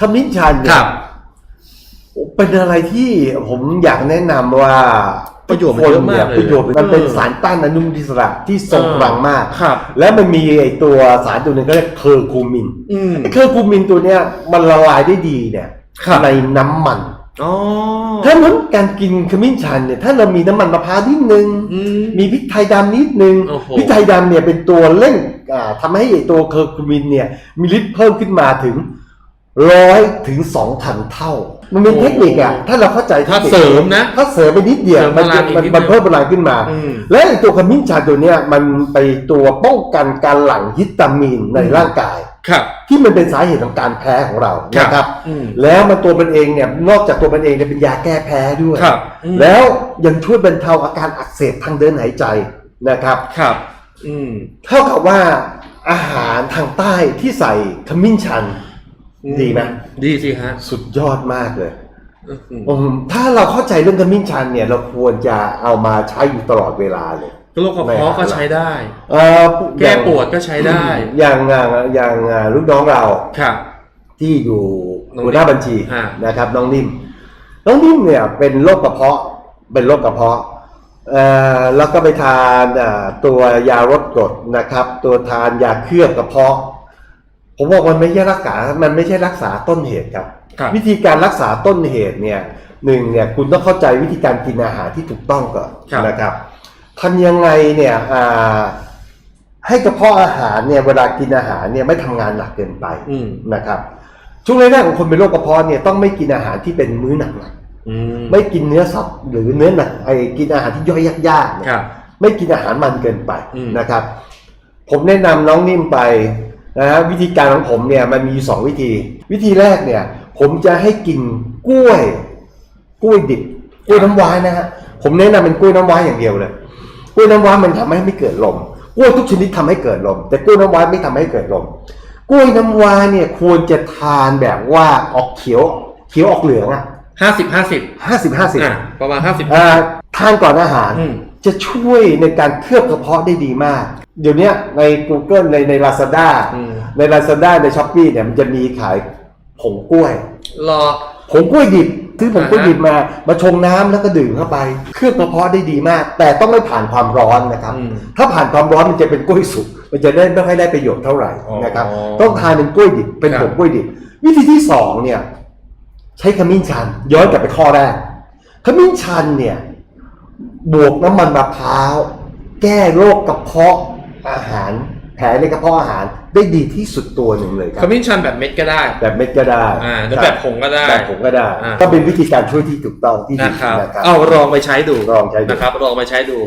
ขมิ้นชันคเนี่รัยบเป็นอะไรที่ผมอยากแนะนำว่าประโยชน์มันเยอะมากเลยประโยชน์มันเป็นเออ สารต้านอนุมูลอิสระที่ทรงพลังมาก ครับ และมันมีไอตัวสารตัวหนึงก็เรียกเคอร์คูมินอืมไอ้เคอร์คูมินตัวเนี้ยมันละลายได้ดีเนี่ยครับ ในน้ำมัน อ๋อถ้าเหมือนการกินขมิ้นชันเนี่ยถ้าเรามีน้ำมันมะพร้าวนิดนึง อืม มีพริกไทยดำนิดนึงโอ้โห พริกไทยดำเนี่ยเป็นตัวเร่งอ่าทำให้ไอ้ตัวเคอร์คูมินเนี่ยมีฤทธิ์เพิ่มขึ้นมาถึง ร้อยถึงสองพันเท่า มันเป็นเทคนิคอะถ้าเราเข้าใจทคถ้านิคเสริมนะ ถ้าเสริมไปนิดเดียวเสริมมันพลัจะงอีกมันนิดมันนึงเพิ่มพลังขึ้นมาอืมและไอ้ตัวขมิ้นชันตัวเนี้ยมันไปตัวป้องกันการหลั่งฮิสตามีนในอืมร่างกายครับที่มันเป็นสาเหตุของการแพ้ของเราครับนะครับอืมแล้วมันตัวมันเองเนี่ยนอกจากตัวมันเองเนี่ยเป็นยาแก้แพ้ด้วยครับอืมแล้วยังช่วยบรรเทาอาการอักเสบทางเดินหายใจนะครับครับอืมเท่ากับว่าอาหารทางใต้ที่ใส่ขมิ้นชัน ดีไหมดีสิฮะสุดยอดมากเลยอื้อหืออืมถ้าเราเข้าใจเรื่องขมิ้นชันเนี่ยเราควรจะเอามาใช้อยู่ตลอดเวลาเลยโรคกระเพาะก็ใช้ได้เอ่อแก้ปวดก็ใช้ได้ อย่างอย่างอย่างอ่าลูกน้องเราครับที่อยู่น้องหัวหน้าบัญชีอ่านะครับ น้องนิ่ม น้องนิ่มเนี่ยเป็นโรคกระเพาะเป็นโรคกระเพาะเอ่อแล้วก็ไปทานอ่าตัวยาลดกรดนะครับ ตัวทานยาเคลือบกระเพาะ ผมบอกมันไม่ใช่รักษา มันไม่ใช่รักษาต้นเหตุครับ ครับ วิธีการรักษาต้นเหตุเนี่ยหนึ่งเนี่ยคุณต้องเข้าใจวิธีการกินอาหารที่ถูกต้องก่อนครับ นะครับทำยังไงเนี่ยอ่าให้กระเพาะอาหารเนี่ยเวลากินอาหารเนี่ยไม่ทำงานหนักเกินไปอืมนะครับช่วงแรกๆของคนเป็นโรคกระเพาะเนี่ยต้องไม่กินอาหารที่เป็นมื้อหนักอืมๆไม่กินเนื้อสัตว์หรือเนื้อหนักไอ้กินอาหารที่ย่อยยากๆเนี่ย ครับ ไม่กินอาหารมันเกินไปอืม นะครับ ผมแนะนำน้องนิ่มไป นะฮะวิธีการของผมเนี่ยมันมีอยู่สองวิธี วิธีแรกเนี่ย ผมจะให้กินกล้วย กล้วยดิบกล้วยน้ำว้านะฮะผมแนะนำเป็นกล้วยน้ำว้าอย่างเดียวเลยกล้วยน้ำว้ามันทำให้ไม่เกิดลมกล้วยทุกชนิดทำให้เกิดลม แต่กล้วยน้ำว้าไม่ทำให้เกิดลมกล้วยน้ำว้าเนี่ยควรจะทานแบบว่าออกเขียวเขียวออกเหลืองอะห้าสิบห้าสิบห้าสิบห้าสิบอะประมาณห้าสิบอ่าทานก่อนอาหารอืมจะช่วยในการเคลือบกระเพาะได้ดีมาก เดี๋ยวเนี้ยใน Google ในใน Lazada อืม ใน Lazada ใน s h อ p e e เนี่ยมันจะมีขายผงกล้วย รอ ผงกล้วยดิบซื้อผงกล้วยอ่าฮะดิบมามาชงน้ำแล้วก็ดื่มเข้าไป เคลือบกระเพาะได้ดีมาก แต่ต้องไม่ผ่านความร้อนนะครับ อืมถ้าผ่านความร้อนมันจะเป็นกล้วยสุกมันจะได้ไม่ค่อยได้ประโยชน์เท่าไหร่อ๋อนะครับต้องทานเป็นกล้วยดิบเป็นครับผงกล้วยดิบวิธีที่สองเนี่ย ใช้ขมิ้นชัน ย้อนกลับไปข้อแรกขมิ้นชันเนี่ย บวกน้ำมันมะพร้าว แก้โรคกระเพาะ อาหารแผลในกระเพาะอาหารได้ดีที่สุดตัวหนึ่งเลยคขรับ มิ้นชันแบบเม็ดก็ได้ แบบเม็ดก็ได้อ่าแล้วคแบรับบผงก็ได้ แบบผงก็ได้ อ่า ก็เป็นวิธีการช่วยที่ถูกต้องที่ดีนะครับ นะครับ เอาลองไปใช้ดูลองใช้ดู นะครับลองไปใช้ดู